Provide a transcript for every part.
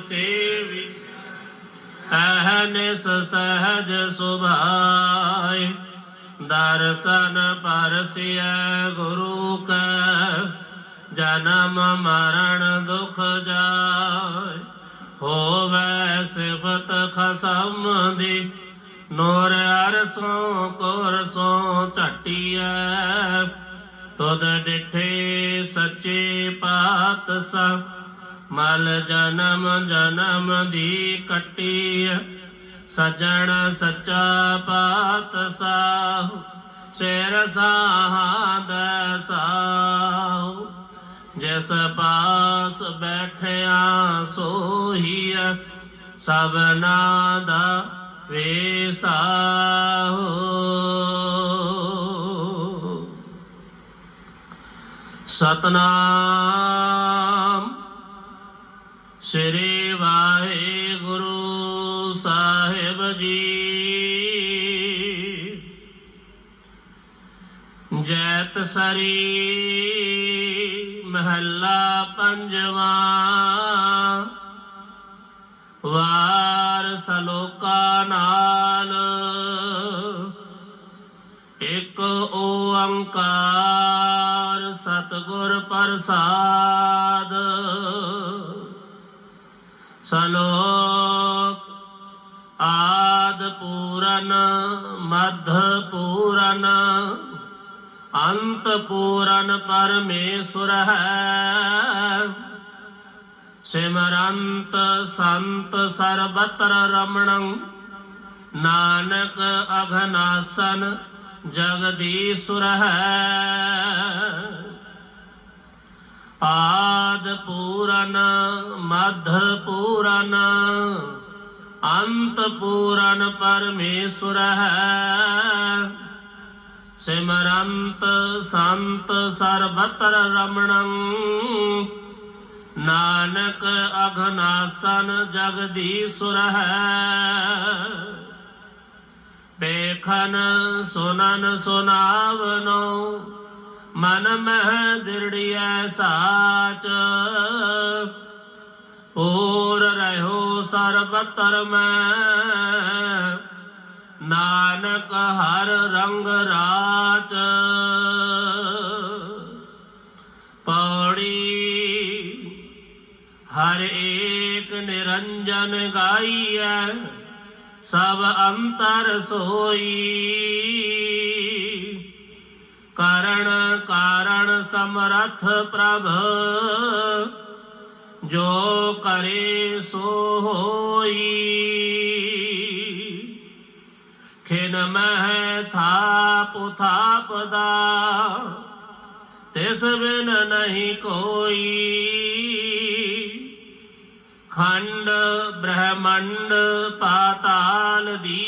ਸੇਵੀ। ਅਹਨਿਸ ਸਹਜ ਸੁਭਾਏ ਦਰਸ਼ਨ ਪਰਸਿਐ ਗੁਰੂ ਕੈ, ਜਨਮ ਮਰਨ ਦੁਖ ਜਾਏ ਹੋਵੇ ਸਿਫਤ ਖਸਮ ਦੀ ਨੂਰ ਅਰਸੋਂ ਕੋਰਸੋਂ ਝਟੀਐ। ਤੁਧ ਡਿਠੇ ਸੱਚੇ ਪਾਤਸ਼ਾਹ ਮਲ ਜਨਮ ਜਨਮ ਦੀ ਕੱਟੀ ਸਜਣ ਸੱਚਾ ਪਾਤਸ਼ਾਹ ਸਿਰ ਸਾਹਦ ਸਾਹ। ਜਿਸ ਪਾਸ ਬੈਠਿਆ ਸੋਹੀਐ ਸਭਨਾ ਦਾ ਵੇਸਾਹੋ ਸਤਨਾਮ ਸ੍ਰੀ ਵਾਹਿਗੁਰੂ ਸਾਹਿਬ ਜੀ। ਜੈਤ ਸਰੀ ਮਹੱਲਾ ਪੰਜਵਾਂ। ਵਾਰ ਸਲੋਕਾ ਨਾਲ ਇਕ ਓੰਕਾਰ ਸਤਿਗੁਰ ਪ੍ਰਸਾਦ। ਸਲੋਕ ਆਦ ਪੂਰਨ, ਮਧ ਪੂਰਨ, ਅੰਤ ਪੂਰਨ ਪਰਮੇਸ਼ੁਰ ਹੈ। ਸਿਮਰੰਤ ਸੰਤ ਸਰਬਤਰ ਰਮਣੰ, ਨਾਨਕ ਅਘਨਾਸਨ ਜਗਦੀਸ਼ੁਰ ਹੈ। ਪੂਰਨ ਮਧ ਪੂਰਨ ਅੰਤ ਪੂਰਨ ਪਰਮੇਸ਼ੁਰ ਹੈ ਸਿਮਰੰਤ ਸੰਤ ਸਰਬਤਰ ਰਮਣੰ ਨਾਨਕ ਅਘਨਾਸਨ ਜਗਦੀਸ਼ੁਰ ਹੈ ਬੇਖਨ ਸੁਨਨ ਸੁਨਾਵਨੋ ਮਨ ਮਹਿ ਦਿਰੜਿਐ ਸਾਚ। ਪੂਰ ਰਹਿਓ ਸਰਬਤਰ ਮੈਂ, ਨਾਨਕ ਹਰ ਰੰਗ ਰਾਚ। ਪੌੜੀ ਹਰ ਏਕ ਨਿਰੰਜਨ ਗਾਈਐ, ਸਭ ਅੰਤਰ ਸੋਈ। ਕਰਣ ਕਾਰਣ ਸਮਰਥ ਪ੍ਰਭ। ਜੋ ਕਰੇ ਸੋ ਹੋਈ। ਖਿਨ ਮਹਿ ਥਾਪ ਥਾਪ ਦਾ ਤਿਸ ਬਿਨ ਨਹੀਂ ਕੋਈ। ਖੰਡ ਬ੍ਰਹਮੰਡ ਪਾਤਾਲ ਦੀ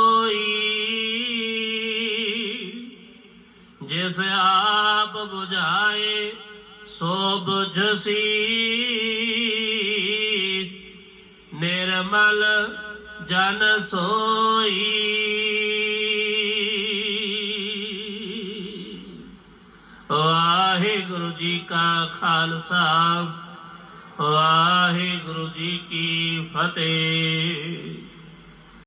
ਜਿਸ ਆਪ 부ਝਾਏ ਸੋ 부ਝਸੀ ਨਿਰਮਲ ਜਨ ਸੋਈ। ਵਾਹਿਗੁਰੂ ਜੀ ਕਾ ਖਾਲਸਾ, ਵਾਹਿਗੁਰੂ ਜੀ ਕੀ ਫਤਿਹ।